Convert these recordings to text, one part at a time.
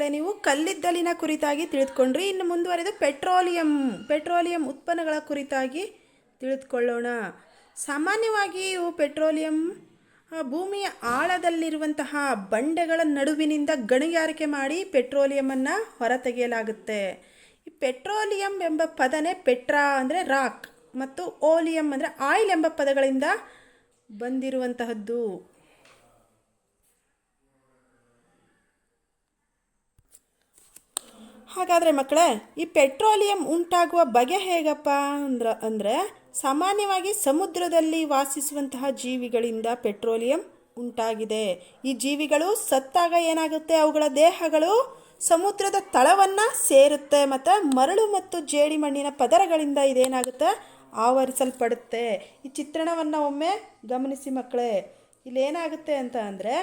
ಮಕ್ಕಳೇ ನೀವು? ಕಲ್ಲಿದ್ದಲಿನ ಕುರಿತಾಗಿ ತಿಳಿದುಕೊಂಡ್ರಿ. ಇನ್ನು ಮುಂದುವರೆದು ಪೆಟ್ರೋಲಿಯಂ ಪೆಟ್ರೋಲಿಯಂ ಉತ್ಪನ್ನಗಳ ಕುರಿತಾಗಿ ತಿಳಿದುಕೊಳ್ಳೋಣ. ಸಾಮಾನ್ಯವಾಗಿ ಇವು ಪೆಟ್ರೋಲಿಯಂ ಭೂಮಿಯ ಆಳದಲ್ಲಿರುವಂತಹ ಬಂಡೆಗಳ ನಡುವಿನಿಂದ ಗಣಿಗಾರಿಕೆ ಮಾಡಿ ಪೆಟ್ರೋಲಿಯಮನ್ನು ಹೊರತೆಗೆಯಲಾಗುತ್ತೆ. ಈ ಪೆಟ್ರೋಲಿಯಂ ಎಂಬ ಪದನೇ ಪೆಟ್ರಾ ಅಂದರೆ ರಾಕ್ ಮತ್ತು ಓಲಿಯಂ ಅಂದರೆ ಆಯಿಲ್ ಎಂಬ ಪದಗಳಿಂದ ಬಂದಿರುವಂತಹದ್ದು. ಹಾಗಾದರೆ ಮಕ್ಕಳೇ, ಈ ಪೆಟ್ರೋಲಿಯಂ ಉಂಟಾಗುವ ಬಗೆ ಹೇಗಪ್ಪ ಅಂದ್ರ, ಅಂದರೆ ಸಾಮಾನ್ಯವಾಗಿ ಸಮುದ್ರದಲ್ಲಿ ವಾಸಿಸುವಂತಹ ಜೀವಿಗಳಿಂದ ಪೆಟ್ರೋಲಿಯಂ ಉಂಟಾಗಿದೆ. ಈ ಜೀವಿಗಳು ಸತ್ತಾಗ ಏನಾಗುತ್ತೆ? ಅವುಗಳ ದೇಹಗಳು ಸಮುದ್ರದ ತಳವನ್ನು ಸೇರುತ್ತೆ, ಮತ್ತು ಮರಳು ಮತ್ತು ಜೇಡಿಮಣ್ಣಿನ ಪದರಗಳಿಂದ ಇದೇನಾಗುತ್ತೆ? ಆವರಿಸಲ್ಪಡುತ್ತೆ. ಈ ಚಿತ್ರಣವನ್ನು ಒಮ್ಮೆ ಗಮನಿಸಿ ಮಕ್ಕಳೇ. ಇಲ್ಲೇನಾಗುತ್ತೆ ಅಂತ ಅಂದರೆ,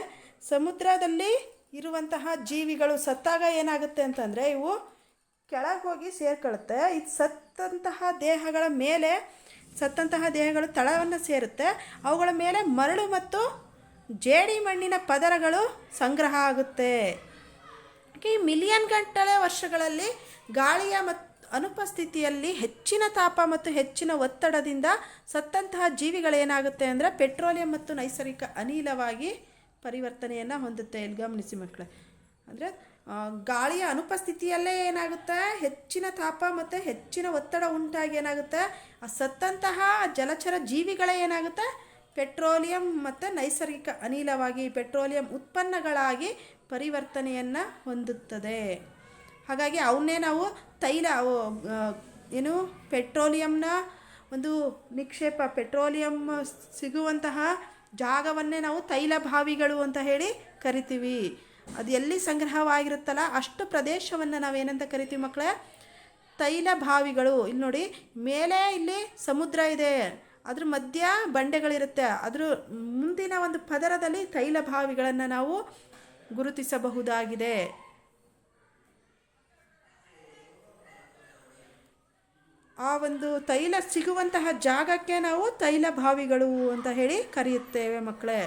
ಸಮುದ್ರದಲ್ಲಿ ಇರುವಂತಹ ಜೀವಿಗಳು ಸತ್ತಾಗ ಏನಾಗುತ್ತೆ ಅಂತಂದರೆ ಇವು ಕೆಳಗೆ ಹೋಗಿ ಸೇರ್ಕೊಳ್ಳುತ್ತೆ ಇದು ಸತ್ತಂತಹ ದೇಹಗಳ ಮೇಲೆ, ಸತ್ತಂತಹ ದೇಹಗಳು ತಳವನ್ನು ಸೇರುತ್ತೆ. ಅವುಗಳ ಮೇಲೆ ಮರಳು ಮತ್ತು ಜೇಡಿ ಮಣ್ಣಿನ ಪದರಗಳು ಸಂಗ್ರಹ ಆಗುತ್ತೆ. ಈ ಮಿಲಿಯನ್ ಗಂಟಲೆ ವರ್ಷಗಳಲ್ಲಿ ಗಾಳಿಯ ಮತ್ತು ಅನುಪಸ್ಥಿತಿಯಲ್ಲಿ ಹೆಚ್ಚಿನ ತಾಪ ಮತ್ತು ಹೆಚ್ಚಿನ ಒತ್ತಡದಿಂದ ಸತ್ತಂತಹ ಜೀವಿಗಳೇನಾಗುತ್ತೆ ಅಂದರೆ ಪೆಟ್ರೋಲಿಯಂ ಮತ್ತು ನೈಸರ್ಗಿಕ ಅನಿಲವಾಗಿ ಪರಿವರ್ತನೆಯನ್ನು ಹೊಂದುತ್ತೆ ಇಲ್ಲಿ ಗಮನಿಸಿ ಮಕ್ಕಳೇ. ಅಂದರೆ ಗಾಳಿಯ ಅನುಪಸ್ಥಿತಿಯಲ್ಲೇ ಏನಾಗುತ್ತೆ? ಹೆಚ್ಚಿನ ತಾಪ ಮತ್ತು ಹೆಚ್ಚಿನ ಒತ್ತಡ ಉಂಟಾಗಿ ಏನಾಗುತ್ತೆ? ಆ ಸತ್ತಂತಹ ಜಲಚರ ಜೀವಿಗಳೇ ಏನಾಗುತ್ತೆ? ಪೆಟ್ರೋಲಿಯಂ ಮತ್ತು ನೈಸರ್ಗಿಕ ಅನಿಲವಾಗಿ, ಪೆಟ್ರೋಲಿಯಂ ಉತ್ಪನ್ನಗಳಾಗಿ ಪರಿವರ್ತನೆಯನ್ನು ಹೊಂದುತ್ತದೆ. ಹಾಗಾಗಿ ಅವನ್ನೇ ನಾವು ತೈಲ ಏನು, ಪೆಟ್ರೋಲಿಯಂನ ಒಂದು ನಿಕ್ಷೇಪ, ಪೆಟ್ರೋಲಿಯಂ ಸಿಗುವಂತಹ ಜಾಗವನ್ನೇ ನಾವು ತೈಲ ಬಾವಿಗಳು ಅಂತ ಹೇಳಿ ಕರಿತೀವಿ. ಅದು ಎಲ್ಲಿ ಸಂಗ್ರಹವಾಗಿರುತ್ತಲ್ಲ ಅಷ್ಟು ಪ್ರದೇಶವನ್ನು ನಾವೇನಂತ ಕರಿತೀವಿ ಮಕ್ಕಳೇ? ತೈಲ ಬಾವಿಗಳು ಇಲ್ಲಿ ನೋಡಿ, ಮೇಲೆ ಇಲ್ಲಿ ಸಮುದ್ರ ಇದೆ. ಅದ್ರ ಮಧ್ಯ ಬಂಡೆಗಳಿರುತ್ತೆ. ಅದ್ರ ಮುಂದಿನ ಒಂದು ಪದರದಲ್ಲಿ ತೈಲ ಬಾವಿಗಳನ್ನು ನಾವು ಗುರುತಿಸಬಹುದಾಗಿದೆ. ಆ ಒಂದು ತೈಲ ಸಿಗುವಂತಹ ಜಾಗಕ್ಕೆ ನಾವು ತೈಲ ಬಾವಿಗಳು ಅಂತ ಹೇಳಿ ಕರೆಯುತ್ತೇವೆ ಮಕ್ಕಳೇ.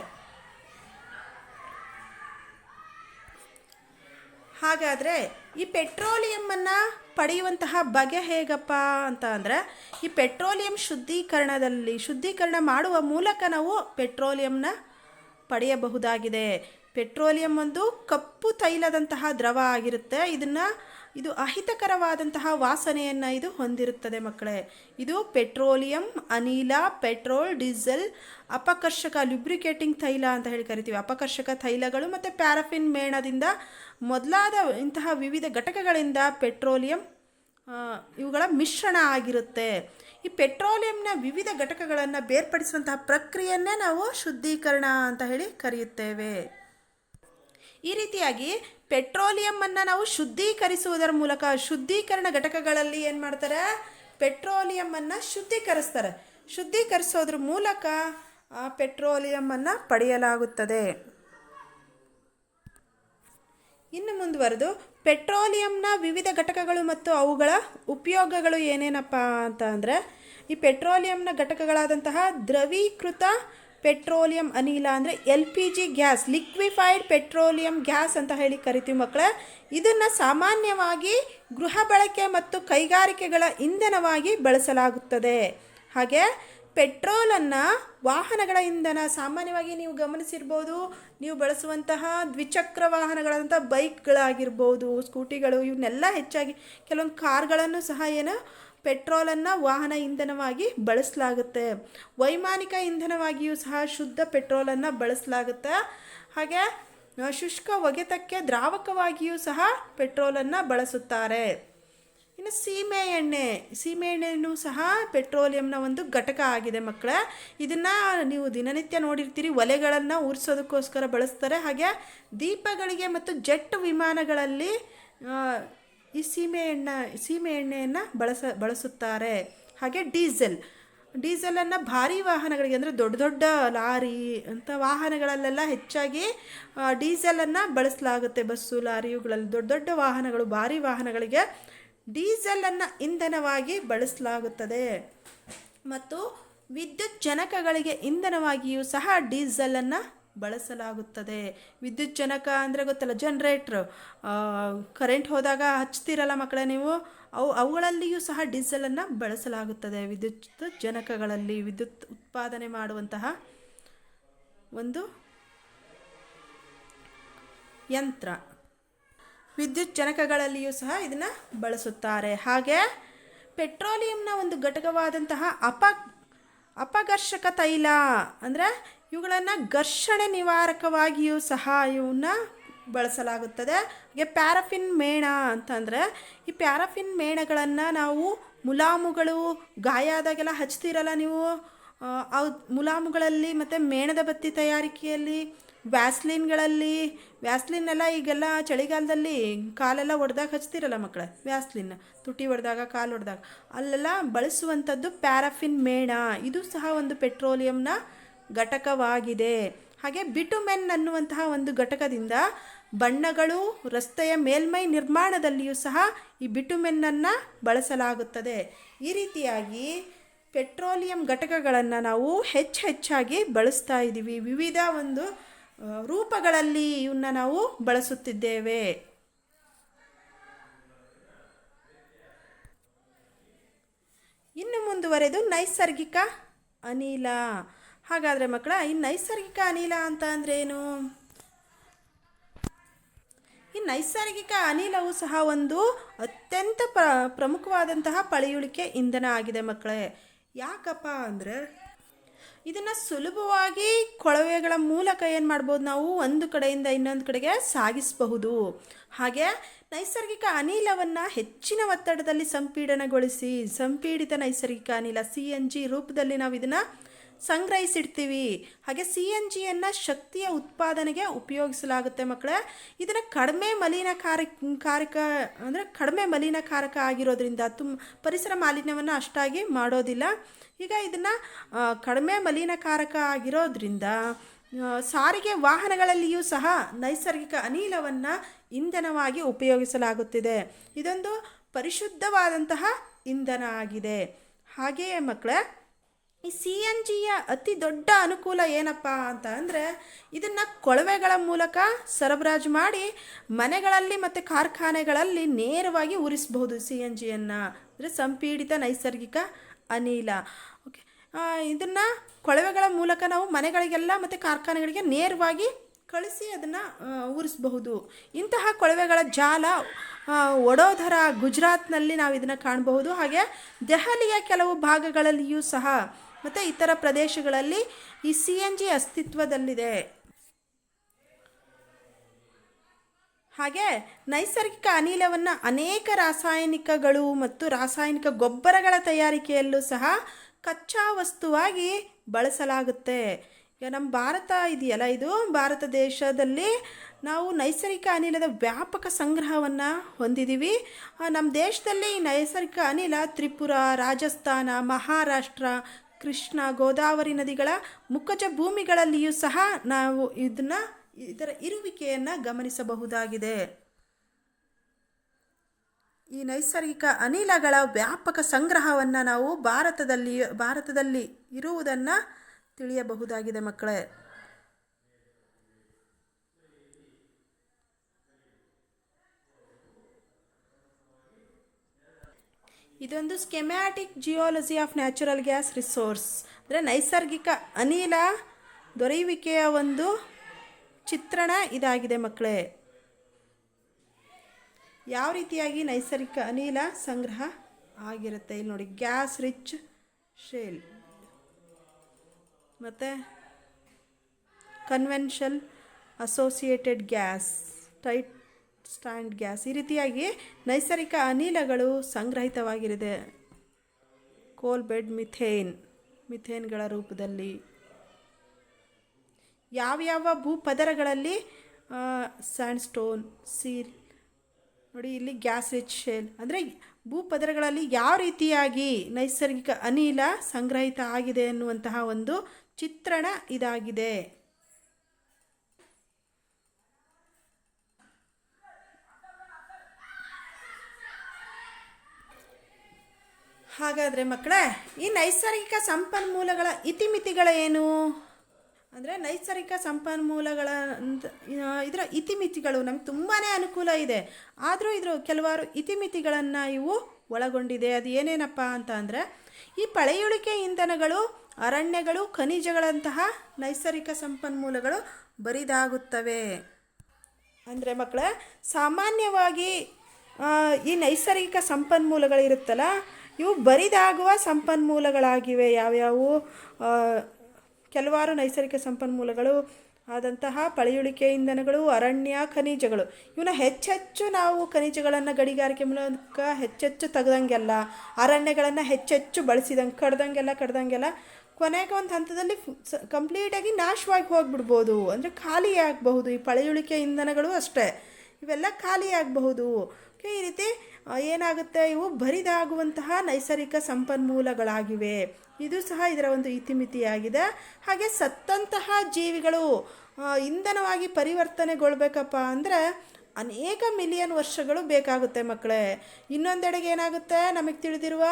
ಹಾಗಾದರೆ ಈ ಪೆಟ್ರೋಲಿಯಮ್ಮನ್ನು ಪಡೆಯುವಂತಹ ಬಗೆ ಹೇಗಪ್ಪ ಅಂತ ಅಂದರೆ, ಈ ಪೆಟ್ರೋಲಿಯಂ ಶುದ್ಧೀಕರಣದಲ್ಲಿ, ಶುದ್ಧೀಕರಣ ಮಾಡುವ ಮೂಲಕ ನಾವು ಪೆಟ್ರೋಲಿಯಂನ ಪಡೆಯಬಹುದಾಗಿದೆ. ಪೆಟ್ರೋಲಿಯಂ ಒಂದು ಕಪ್ಪು ತೈಲದಂತಹ ದ್ರವ ಆಗಿರುತ್ತೆ. ಇದನ್ನು ಇದು ಅಹಿತಕರವಾದಂತಹ ವಾಸನೆಯನ್ನು ಇದು ಹೊಂದಿರುತ್ತದೆ ಮಕ್ಕಳೇ. ಇದು ಪೆಟ್ರೋಲಿಯಂ, ಅನಿಲ, ಪೆಟ್ರೋಲ್, ಡೀಸೆಲ್, ಅಪಕರ್ಷಕ ಲ್ಯುಬ್ರಿಕೇಟಿಂಗ್ ತೈಲ ಅಂತ ಹೇಳಿ ಕರಿತೀವಿ. ಅಪಕರ್ಷಕ ತೈಲಗಳು ಮತ್ತು ಪ್ಯಾರಫಿನ್ ಮೇಣದಿಂದ ಮೊದಲಾದ ಇಂತಹ ವಿವಿಧ ಘಟಕಗಳಿಂದ ಪೆಟ್ರೋಲಿಯಂ ಇವುಗಳ ಮಿಶ್ರಣ ಆಗಿರುತ್ತೆ. ಈ ಪೆಟ್ರೋಲಿಯಂನ ವಿವಿಧ ಘಟಕಗಳನ್ನು ಬೇರ್ಪಡಿಸುವಂತಹ ಪ್ರಕ್ರಿಯೆಯನ್ನೇ ನಾವು ಶುದ್ಧೀಕರಣ ಅಂತ ಹೇಳಿ ಕರೆಯುತ್ತೇವೆ. ಈ ರೀತಿಯಾಗಿ ಪೆಟ್ರೋಲಿಯಮ್ಮನ್ನು ನಾವು ಶುದ್ಧೀಕರಿಸುವುದರ ಮೂಲಕ ಶುದ್ಧೀಕರಣ ಘಟಕಗಳಲ್ಲಿ ಏನು ಮಾಡ್ತಾರೆ? ಪೆಟ್ರೋಲಿಯಮ್ಮನ್ನು ಶುದ್ಧೀಕರಿಸ್ತಾರೆ. ಶುದ್ಧೀಕರಿಸೋದ್ರ ಮೂಲಕ, ಆ ಪೆಟ್ರೋಲಿಯಮ್ಮನ್ನು ಪಡೆಯಲಾಗುತ್ತದೆ. ಇನ್ನು ಮುಂದುವರೆದು, ಪೆಟ್ರೋಲಿಯಂನ ವಿವಿಧ ಘಟಕಗಳು ಮತ್ತು ಅವುಗಳ ಉಪಯೋಗಗಳು ಏನೇನಪ್ಪ ಅಂತ ಅಂದರೆ, ಈ ಪೆಟ್ರೋಲಿಯಂನ ಘಟಕಗಳಾದಂತಹ ದ್ರವೀಕೃತ ಪೆಟ್ರೋಲಿಯಂ ಅನಿಲ ಅಂದರೆ L P G gas, liquefied petroleum gas ಅಂತ ಹೇಳಿ ಕರಿತೀವಿ ಮಕ್ಕಳ. ಇದನ್ನು ಸಾಮಾನ್ಯವಾಗಿ ಗೃಹ ಬಳಕೆ ಮತ್ತು ಕೈಗಾರಿಕೆಗಳ ಇಂಧನವಾಗಿ ಬಳಸಲಾಗುತ್ತದೆ. ಹಾಗೆ ಪೆಟ್ರೋಲನ್ನು ವಾಹನಗಳ ಇಂಧನ, ಸಾಮಾನ್ಯವಾಗಿ ನೀವು ಗಮನಿಸಿರ್ಬೋದು, ನೀವು ಬಳಸುವಂತಹ ದ್ವಿಚಕ್ರ ವಾಹನಗಳಂಥ ಬೈಕ್ಗಳಾಗಿರ್ಬೋದು, ಸ್ಕೂಟಿಗಳು, ಇವನ್ನೆಲ್ಲ ಹೆಚ್ಚಾಗಿ ಕೆಲವೊಂದು ಕಾರ್ಗಳನ್ನು ಸಹ ಏನು ಪೆಟ್ರೋಲನ್ನು ವಾಹನ ಇಂಧನವಾಗಿ ಬಳಸಲಾಗುತ್ತೆ. ವೈಮಾನಿಕ ಇಂಧನವಾಗಿಯೂ ಸಹ ಶುದ್ಧ ಪೆಟ್ರೋಲನ್ನು ಬಳಸಲಾಗುತ್ತೆ. ಹಾಗೆ ಶುಷ್ಕ ಒಗೆತಕ್ಕೆ ದ್ರಾವಕವಾಗಿಯೂ ಸಹ ಪೆಟ್ರೋಲನ್ನು ಬಳಸುತ್ತಾರೆ. ಇನ್ನು ಸೀಮೆ ಎಣ್ಣೆ, ಸೀಮೆ ಎಣ್ಣೆಯೂ ಸಹ ಪೆಟ್ರೋಲಿಯಂನ ಒಂದು ಘಟಕ ಆಗಿದೆ ಮಕ್ಕಳೇ. ಇದನ್ನು ನೀವು ದಿನನಿತ್ಯ ನೋಡಿರ್ತೀರಿ, ಒಲೆಗಳನ್ನು ಉರಿಸೋದಕ್ಕೋಸ್ಕರ ಬಳಸ್ತಾರೆ. ಹಾಗೆ ದೀಪಗಳಿಗೆ ಮತ್ತು ಜೆಟ್ ವಿಮಾನಗಳಲ್ಲಿ ಈ ಸೀಮೆ ಎಣ್ಣೆ, ಸೀಮೆ ಎಣ್ಣೆಯನ್ನು ಬಳಸ, ಬಳಸುತ್ತಾರೆ. ಹಾಗೆ ಡೀಸೆಲ್. ಡೀಸೆಲನ್ನು ಭಾರಿ ವಾಹನಗಳಿಗೆ ಅಂದರೆ ದೊಡ್ಡ ದೊಡ್ಡ ಲಾರಿ ಅಂಥ ವಾಹನಗಳಲ್ಲೆಲ್ಲ ಹೆಚ್ಚಾಗಿ ಡೀಸೆಲನ್ನು ಬಳಸಲಾಗುತ್ತೆ ಬಸ್ಸು, ಲಾರಿ, ಇವುಗಳಲ್ಲಿ ದೊಡ್ಡ ದೊಡ್ಡ ವಾಹನಗಳು, ಭಾರಿ ವಾಹನಗಳಿಗೆ ಡೀಸೆಲನ್ನು ಇಂಧನವಾಗಿ ಬಳಸಲಾಗುತ್ತದೆ. ಮತ್ತು ವಿದ್ಯುತ್ ಜನಕಗಳಿಗೆ ಇಂಧನವಾಗಿಯೂ ಸಹ ಡೀಸೆಲನ್ನು ಬಳಸಲಾಗುತ್ತದೆ. ವಿದ್ಯುತ್ ಜನಕ ಅಂದರೆ ಗೊತ್ತಲ್ಲ ಜನ್ರೇಟ್ರ್ ಕರೆಂಟ್ ಹೋದಾಗ ಹಚ್ತಿರಲ್ಲ ಮಕ್ಕಳೇ ನೀವು? ಅವು, ಅವುಗಳಲ್ಲಿಯೂ ಸಹ ಡೀಸೆಲನ್ನು ಬಳಸಲಾಗುತ್ತದೆ. ವಿದ್ಯುತ್ ಜನಕಗಳಲ್ಲಿ ವಿದ್ಯುತ್ ಉತ್ಪಾದನೆ ಮಾಡುವಂತಹ ಒಂದು ಯಂತ್ರ. ವಿದ್ಯುತ್ ಜನಕಗಳಲ್ಲಿಯೂ ಸಹ ಇದನ್ನು ಬಳಸುತ್ತಾರೆ. ಹಾಗೆ ಪೆಟ್ರೋಲಿಯಂನ ಒಂದು ಘಟಕವಾದಂತಹ ಅಪ ಅಪಘರ್ಷಕ ತೈಲ ಅಂದರೆ ಇವುಗಳನ್ನು ಘರ್ಷಣೆ ನಿವಾರಕವಾಗಿಯೂ ಸಹ ಇವನ್ನ ಬಳಸಲಾಗುತ್ತದೆ. ಹಾಗೆ ಪ್ಯಾರಫಿನ್ ಮೇಣ ಅಂತಂದರೆ ಈ ಪ್ಯಾರಫಿನ್ ಮೇಣಗಳನ್ನು ನಾವು ಮುಲಾಮುಗಳು ಗಾಯ ಆದಾಗೆಲ್ಲ ಹಚ್ತೀರಲ್ಲ ನೀವು? ಅವು ಮುಲಾಮುಗಳಲ್ಲಿ ಮತ್ತು ಮೇಣದ ಬತ್ತಿ ತಯಾರಿಕೆಯಲ್ಲಿ ವ್ಯಾಸ್ಲಿನ್ಗಳಲ್ಲಿ ವ್ಯಾಸ್ಲಿನ್ ಎಲ್ಲ ಈಗೆಲ್ಲ ಚಳಿಗಾಲದಲ್ಲಿ ಕಾಲೆಲ್ಲ ಒಡೆದಾಗ ಹಚ್ತಿರಲ್ಲ ಮಕ್ಕಳ ವ್ಯಾಸ್ಲಿನ್ನ ತುಟಿ ಹೊಡೆದಾಗ ಕಾಲು ಒಡೆದಾಗ. ಅಲ್ಲೆಲ್ಲ ಬಳಸುವಂಥದ್ದು ಪ್ಯಾರಾಫಿನ್ ಮೇಣ. ಇದು ಸಹ ಒಂದು ಪೆಟ್ರೋಲಿಯಂನ ಘಟಕವಾಗಿದೆ. ಹಾಗೆ ಬಿಟುಮೆನ್ ಅನ್ನುವಂತಹ ಒಂದು ಘಟಕದಿಂದ ಬಣ್ಣಗಳು ರಸ್ತೆಯ ಮೇಲ್ಮೈ ನಿರ್ಮಾಣದಲ್ಲಿಯೂ ಸಹ ಈ ಬಿಟುಮೆನ್ನನ್ನು ಬಳಸಲಾಗುತ್ತದೆ. ಈ ರೀತಿಯಾಗಿ ಪೆಟ್ರೋಲಿಯಂ ಘಟಕಗಳನ್ನು ನಾವು ಹೆಚ್ಚು ಹೆಚ್ಚಾಗಿ ಬಳಸ್ತಾ ಇದ್ದೀವಿ ವಿವಿಧ ಒಂದು ರೂಪಗಳಲ್ಲಿ ಇವನ್ನ ನಾವು ಬಳಸುತ್ತಿದ್ದೇವೆ. ಇನ್ನು ಮುಂದುವರೆದು ನೈಸರ್ಗಿಕ ಅನಿಲ. ಹಾಗಾದರೆ ಮಕ್ಕಳ, ಈ ನೈಸರ್ಗಿಕ ಅನಿಲ ಅಂತ ಅಂದ್ರೆ ಏನು? ಈ ನೈಸರ್ಗಿಕ ಅನಿಲವು ಸಹ ಒಂದು ಅತ್ಯಂತ ಪ್ರ, ಪ್ರಮುಖವಾದಂತಹ ಪಳೆಯುಳಿಕೆ ಇಂಧನ ಆಗಿದೆ ಮಕ್ಕಳೇ. ಯಾಕಪ್ಪ ಅಂದರೆ ಇದನ್ನು ಸುಲಭವಾಗಿ ಕೊಳವೆಗಳ ಮೂಲಕ ಏನು ಮಾಡ್ಬೋದು ನಾವು ಒಂದು ಕಡೆಯಿಂದ ಇನ್ನೊಂದು ಕಡೆಗೆ ಸಾಗಿಸಬಹುದು. ಹಾಗೆ ನೈಸರ್ಗಿಕ ಅನಿಲವನ್ನು ಹೆಚ್ಚಿನ ಒತ್ತಡದಲ್ಲಿ ಸಂಪೀಡನಗೊಳಿಸಿ, ಸಂಪೀಡಿತ ನೈಸರ್ಗಿಕ ಅನಿಲ ಸಿ ಎನ್ ಜಿ ರೂಪದಲ್ಲಿ ನಾವು ಇದನ್ನು ಸಂಗ್ರಹಿಸಿಡ್ತೀವಿ. ಹಾಗೆ ಸಿ ಎನ್ ಜಿಯನ್ನು ಶಕ್ತಿಯ ಉತ್ಪಾದನೆಗೆ ಉಪಯೋಗಿಸಲಾಗುತ್ತೆ ಮಕ್ಕಳೇ. ಇದನ್ನು ಕಡಿಮೆ ಮಲಿನಕಾರಿ ಕಾರಕ, ಅಂದರೆ ಕಡಿಮೆ ಮಲಿನಕಾರಕ ಆಗಿರೋದ್ರಿಂದ ತುಂಬ ಪರಿಸರ ಮಾಲಿನ್ಯವನ್ನು ಅಷ್ಟಾಗಿ ಮಾಡೋದಿಲ್ಲ. ಈಗ ಇದನ್ನು ಕಡಿಮೆ ಮಲಿನಕಾರಕ ಆಗಿರೋದ್ರಿಂದ ಸಾರಿಗೆ ವಾಹನಗಳಲ್ಲಿಯೂ ಸಹ ನೈಸರ್ಗಿಕ ಅನಿಲವನ್ನು ಇಂಧನವಾಗಿ ಉಪಯೋಗಿಸಲಾಗುತ್ತಿದೆ. ಇದೊಂದು ಪರಿಶುದ್ಧವಾದಂತಹ ಇಂಧನ ಆಗಿದೆ. ಹಾಗೆಯೇ ಮಕ್ಕಳೇ ಈ ಸಿ ಎನ್ ಜಿಯ ಅತಿ ದೊಡ್ಡ ಅನುಕೂಲ ಏನಪ್ಪ ಅಂತ ಅಂದರೆ ಇದನ್ನು ಕೊಳವೆಗಳ ಮೂಲಕ ಸರಬರಾಜು ಮಾಡಿ ಮನೆಗಳಲ್ಲಿ ಮತ್ತು ಕಾರ್ಖಾನೆಗಳಲ್ಲಿ ನೇರವಾಗಿ ಉರಿಸ್ಬೋದು ಸಿ ಎನ್ ಜಿಯನ್ನು ಅಂದರೆ ಸಂಪೀಡಿತ ನೈಸರ್ಗಿಕ ಅನಿಲ. ಓಕೆ ಇದನ್ನು ಕೊಳವೆಗಳ ಮೂಲಕ ನಾವು ಮನೆಗಳಿಗೆಲ್ಲ ಮತ್ತು ಕಾರ್ಖಾನೆಗಳಿಗೆ ನೇರವಾಗಿ ಕಳಿಸಿ ಅದನ್ನು ಊರಿಸಬಹುದು. ಇಂತಹ ಕೊಳವೆಗಳ ಜಾಲ ವಡೋದರ, ಗುಜರಾತ್ನಲ್ಲಿ ನಾವು ಇದನ್ನು ಕಾಣಬಹುದು. ಹಾಗೆ ದೆಹಲಿಯ ಕೆಲವು ಭಾಗಗಳಲ್ಲಿಯೂ ಸಹ ಮತ್ತು ಇತರ ಪ್ರದೇಶಗಳಲ್ಲಿ ಈ ಸಿ ಎನ್ ಜಿ ಅಸ್ತಿತ್ವದಲ್ಲಿದೆ. ಹಾಗೆ ನೈಸರ್ಗಿಕ ಅನಿಲವನ್ನು ಅನೇಕ ರಾಸಾಯನಿಕಗಳು ಮತ್ತು ರಾಸಾಯನಿಕ ಗೊಬ್ಬರಗಳ ತಯಾರಿಕೆಯಲ್ಲೂ ಸಹ ಕಚ್ಚಾ ವಸ್ತುವಾಗಿ ಬಳಸಲಾಗುತ್ತೆ. ಈಗ ನಮ್ಮ ಭಾರತ ಇದೆಯಲ್ಲ, ಇದು ಭಾರತ ದೇಶದಲ್ಲಿ ನಾವು ನೈಸರ್ಗಿಕ ಅನಿಲದ ವ್ಯಾಪಕ ಸಂಗ್ರಹವನ್ನು ಹೊಂದಿದ್ದೀವಿ ನಮ್ಮ ದೇಶದಲ್ಲಿ ನೈಸರ್ಗಿಕ ಅನಿಲ ತ್ರಿಪುರ, ರಾಜಸ್ಥಾನ, ಮಹಾರಾಷ್ಟ್ರ ಕೃಷ್ಣ ಗೋದಾವರಿ ನದಿಗಳ ಮುಖಜ ಭೂಮಿಗಳಲ್ಲಿಯೂ ಸಹ ನಾವು ಇದನ್ನು ಇದರ ಇರುವಿಕೆಯನ್ನು ಗಮನಿಸಬಹುದಾಗಿದೆ. ಈ ನೈಸರ್ಗಿಕ ಅನಿಲಗಳ ವ್ಯಾಪಕ ಸಂಗ್ರಹವನ್ನು ನಾವು ಭಾರತದಲ್ಲಿ ಭಾರತದಲ್ಲಿ ಇರುವುದನ್ನು ತಿಳಿಯಬಹುದಾಗಿದೆ ಮಕ್ಕಳೇ. ಇದೊಂದು schematic geology of natural gas resource ಅಂದರೆ ನೈಸರ್ಗಿಕ ಅನಿಲ ದೊರೆಯುವಿಕೆಯ ಒಂದು ಚಿತ್ರಣ ಇದಾಗಿದೆ ಮಕ್ಕಳೇ. ಯಾವ ರೀತಿಯಾಗಿ ನೈಸರ್ಗಿಕ ಅನಿಲ ಸಂಗ್ರಹ ಆಗಿರುತ್ತೆ? ಇಲ್ಲಿ ನೋಡಿ ಗ್ಯಾಸ್ ರಿಚ್ ಶೇಲ್ ಮತ್ತು convention associated gas tight stand gas ಈ ರೀತಿಯಾಗಿ ನೈಸರ್ಗಿಕ ಅನಿಲಗಳು ಸಂಗ್ರಹಿತವಾಗಿರಿದೆ. ಕೋಲ್ ಬೆಡ್ ಮಿಥೇನ್, ಮಿಥೇನ್ಗಳ ರೂಪದಲ್ಲಿ. ಯಾವ್ಯಾವ ಭೂಪದರಗಳಲ್ಲಿ ಸ್ಯಾಂಡ್ ಸ್ಟೋನ್ ಸೀಲ್, ನೋಡಿ ಇಲ್ಲಿ ಗ್ಯಾಸ್ ರಿಚ್ ಶೇಲ್, ಅಂದರೆ ಭೂಪದರಗಳಲ್ಲಿ ಯಾವ ರೀತಿಯಾಗಿ ನೈಸರ್ಗಿಕ ಅನಿಲ ಸಂಗ್ರಹಿತ ಆಗಿದೆ ಎನ್ನುವಂತಹ ಒಂದು ಚಿತ್ರಣ ಇದಾಗಿದೆ. ಹಾಗಾದರೆ ಮಕ್ಕಳೇ, ಈ ನೈಸರ್ಗಿಕ ಸಂಪನ್ಮೂಲಗಳ ಇತಿಮಿತಿಗಳೇನು ಅಂದರೆ ನೈಸರ್ಗಿಕ ಸಂಪನ್ಮೂಲಗಳ ಇದರ ಇತಿಮಿತಿಗಳು ನಮ್ಗೆ ತುಂಬಾ ಅನುಕೂಲ ಇದೆ. ಆದರೂ ಇದರ ಕೆಲವಾರು ಇತಿಮಿತಿಗಳನ್ನು ಇವು ಒಳಗೊಂಡಿದೆ. ಅದು ಏನೇನಪ್ಪ ಅಂತ ಅಂದರೆ, ಈ ಪಳೆಯುಳಿಕೆ ಇಂಧನಗಳು, ಅರಣ್ಯಗಳು, ಖನಿಜಗಳಂತಹ ನೈಸರ್ಗಿಕ ಸಂಪನ್ಮೂಲಗಳು ಬರಿದಾಗುತ್ತವೆ. ಅಂದರೆ ಮಕ್ಕಳ, ಸಾಮಾನ್ಯವಾಗಿ ಈ ನೈಸರ್ಗಿಕ ಸಂಪನ್ಮೂಲಗಳಿರುತ್ತಲ್ಲ ಇವು ಬರಿದಾಗುವ ಸಂಪನ್ಮೂಲಗಳಾಗಿವೆ. ಯಾವ್ಯಾವು? ಕೆಲವಾರು ನೈಸರ್ಗಿಕ ಸಂಪನ್ಮೂಲಗಳು ಆದಂತಹ ಪಳೆಯುಳಿಕೆ ಇಂಧನಗಳು, ಅರಣ್ಯ ಖನಿಜಗಳು. ಇವನ್ನ ಹೆಚ್ಚೆಚ್ಚು ನಾವು ಖನಿಜಗಳನ್ನು ಗಣಿಗಾರಿಕೆ ಮೂಲಕ ಹೆಚ್ಚೆಚ್ಚು ತೆಗ್ದಂಗೆಲ್ಲ, ಅರಣ್ಯಗಳನ್ನು ಹೆಚ್ಚೆಚ್ಚು ಬಳಸಿದಂಗೆ, ಕಡ್ದಂಗೆಲ್ಲ ಕಡ್ದಂಗೆಲ್ಲ ಕೊನೆಗೆ ಒಂದು ಹಂತದಲ್ಲಿ ಕಂಪ್ಲೀಟಾಗಿ ನಾಶವಾಗಿ ಹೋಗ್ಬಿಡ್ಬೋದು. ಅಂದರೆ ಖಾಲಿ ಆಗಬಹುದು ಈ ಪಳೆಯುಳಿಕೆ ಇಂಧನಗಳು ಅಷ್ಟೇ. ಇವೆಲ್ಲ ಖಾಲಿ ಆಗಬಹುದು ಓಕೆ ಈ ರೀತಿ ಏನಾಗುತ್ತೆ? ಇವು ಬರಿದಾಗುವಂತಹ ನೈಸರ್ಗಿಕ ಸಂಪನ್ಮೂಲಗಳಾಗಿವೆ. ಇದು ಸಹ ಇದರ ಒಂದು ಇತಿಮಿತಿಯಾಗಿದೆ. ಹಾಗೆ ಸತ್ತಂತಹ ಜೀವಿಗಳು ಇಂಧನವಾಗಿ ಪರಿವರ್ತನೆಗೊಳ್ಬೇಕಪ್ಪ ಅಂದರೆ ಅನೇಕ ಮಿಲಿಯನ್ ವರ್ಷಗಳು ಬೇಕಾಗುತ್ತೆ ಮಕ್ಕಳೇ. ಇನ್ನೊಂದೆಡೆಗೆ ಏನಾಗುತ್ತೆ? ನಮಗೆ ತಿಳಿದಿರುವ